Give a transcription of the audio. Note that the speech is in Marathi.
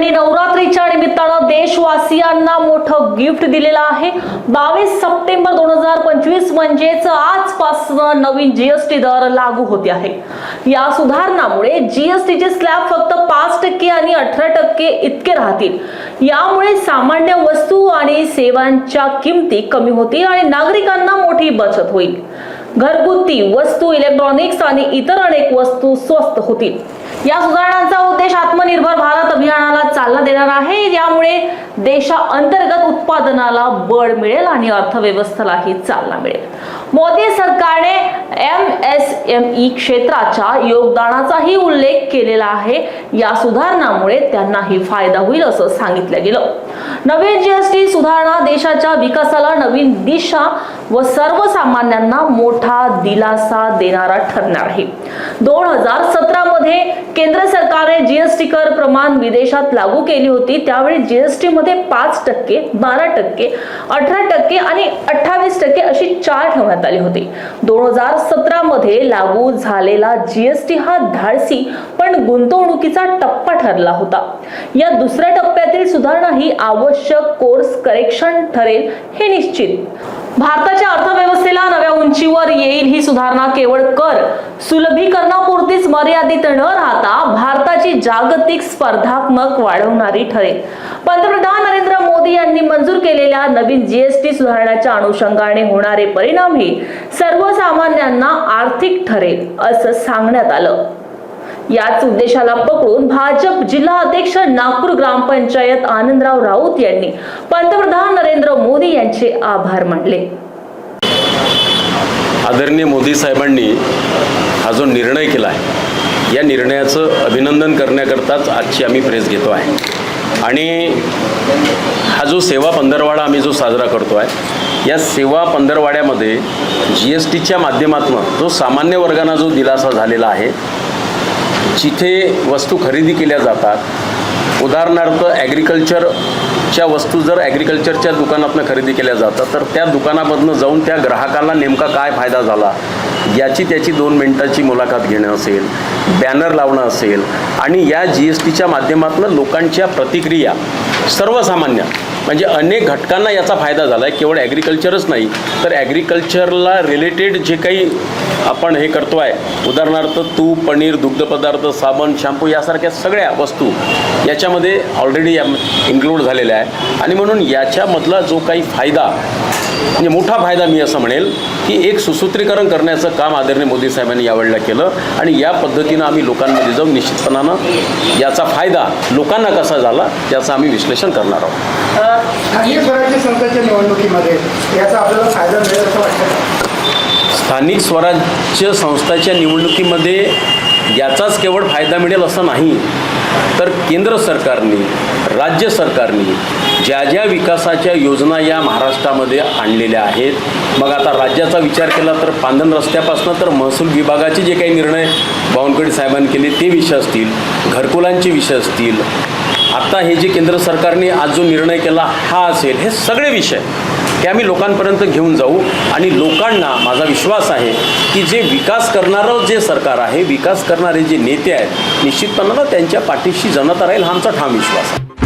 यांनी नवरात्रीच्या निमित्तानं देशवासियांना मोठं गिफ्ट दिलेलं आहे. बावीस सप्टेंबर दोन हजार पंचवीस म्हणजेच आजपासून नवीन जीएसटी दर लागू होते आहे. या सुधारणामुळे जीएसटीचे स्लॅब फक्त पाच टक्के आणि अठरा टक्के इतके राहतील. यामुळे सामान्य वस्तू आणि सेवांच्या किमती कमी होतील आणि नागरिकांना मोठी बचत होईल. घरगुती वस्तू इलेक्ट्रॉनिक्स आणि इतर अनेक वस्तू स्वस्त होतील. या सुधारणांचा उद्देश आत्मनिर्भर भारत अभियानाला चालना देणार आहे. यामुळे देशाअंतर्गत उत्पादनाला बळ मिळेल आणि अर्थव्यवस्थेलाही चालना मिळेल. मोदी सरकारने एम एस एम ई क्षेत्राच्या योगदानाचाही उल्लेख केलेला आहे. या सुधारणामुळे त्यांनाही फायदा होईल असं सांगितलं गेलं. नवीन जीएसटी सुधारणा देशाच्या विकासाला नवीन दिशा व सर्वसामान्यांना मोठा दिलासा देणारा ठरणार आहे. दोन हजार सतरा केंद्र सरकारने जीएसटी कर प्रमाण विदेशात लागू केली होती. त्यावेळी जीएसटी मध्ये पाच टक्के बारा टक्के अठरा टक्के आणि अठ्ठावीस टक्के अशी चार ठेवण्यात आली होती. दोन हजार सतरा मध्ये लागू झालेला जीएसटी हा धाडसी पण गुंतवणुकीचा टप्पा ठरला होता. या दुसऱ्या टप्प्यातील सुधारणा ही आवश्यक कोर्स करेक्शन ठरेल हे निश्चित. भारताच्या अर्थव्यवस्थेला नव्या उंचीवर येईल ही सुधारणा केवळ कर सुलभीकरणापुरतीच मर्यादित न राहता भारताची जागतिक स्पर्धात्मक वाढवणारी ठरेल. पंतप्रधान नरेंद्र मोदी यांनी मंजूर केलेल्या नवीन जीएसटी सुधारण्याच्या अनुषंगाने होणारे परिणामही सर्वसामान्यांना आर्थिक ठरेल असं सांगण्यात आलं. याच उद्देशाला पकडून भाजप जिल्हा अध्यक्ष नागपूर ग्रामपंचायत आनंदराव राऊत यांनी पंतप्रधान नरेंद्र मोदी यांचे आभार मानले. आदरणीय मोदी साहेबांनी हा जो निर्णय केला आहे या निर्णयाचं अभिनंदन करण्याकरताच आजची आम्ही प्रेस घेतो आहे. आणि हा जो सेवा पंधरवाडा आम्ही जो साजरा करतो आहे या सेवा पंधरवाड्यामध्ये जी एस टीच्या माध्यमातून जो सामान्य वर्गांना जो दिलासा झालेला आहे जिथे वस्तू खरेदी केल्या जातात उदाहरणार्थ च्या वस्तू जर ॲग्रिकल्चरच्या दुकानातनं खरेदी केल्या जातात तर त्या दुकानामधनं जाऊन त्या ग्राहकाला नेमका काय फायदा झाला? याची त्याची दोन मिनिटाची मुलाखत घेणं असेल बॅनर लावणं असेल आणि या जी एस टीच्या माध्यमातून लोकांच्या प्रतिक्रिया सर्वसामान्य म्हणजे अनेक घटकांना याचा फायदा झाला आहे केवळ ॲग्रिकल्चरच नाही तर ॲग्रिकल्चरला रिलेटेड जे काही आपण हे करतो आहे उदाहरणार्थ तूप पनीर दुग्धपदार्थ साबण शॅम्पू यासारख्या सगळ्या वस्तू याच्यामध्ये ऑलरेडी इन्क्लूड झालेल्या आहे आणि म्हणून याच्यामधला जो काही फायदा म्हणजे मोठा फायदा मी असं म्हणेल की एक सुसूत्रीकरण करण्याचं काम आदरणीय मोदी साहेबांनी यावेळेला केलं आणि या पद्धतीनं आम्ही लोकांमध्ये जाऊन निश्चितपणानं याचा फायदा लोकांना कसा झाला याचं आम्ही विश्लेषण करणार आहोत स्थानिक स्वराज्य संस्थेच्या निवडणुकीमध्ये याचा आपल्याला फायदा मिळेल असं वाटतं? स्थानिक स्वराज्य संस्थाच्या निवडणुकीमध्ये याचाच केवळ फायदा मिळेल असं नाही तर केंद्र सरकारने राज्य सरकारने ज्या ज्या विकासाच्या योजना या महाराष्ट्रामध्ये आणलेल्या आहेत मग आता राज्याचा विचार केला तर पांधन रस्त्यापासून तर महसूल विभागाचे जे काही निर्णय बावनकुळे साहेबांनी केले ते विषय असतील घरकुलांचे विषय असतील. आत्ता हे जे केंद्र सरकारने आज जो निर्णय केला हा असेल हे सगळे विषय. हे आम्ही लोकांपर्यंत घेऊन जाऊ. आणि लोकांना माझा विश्वास आहे की जे विकास करणारं जे सरकार आहे विकास करणारे जे नेते आहेत निश्चितपणानं त्यांच्या पाठीशी जनता राहील हा आमचा ठाम विश्वास आहे.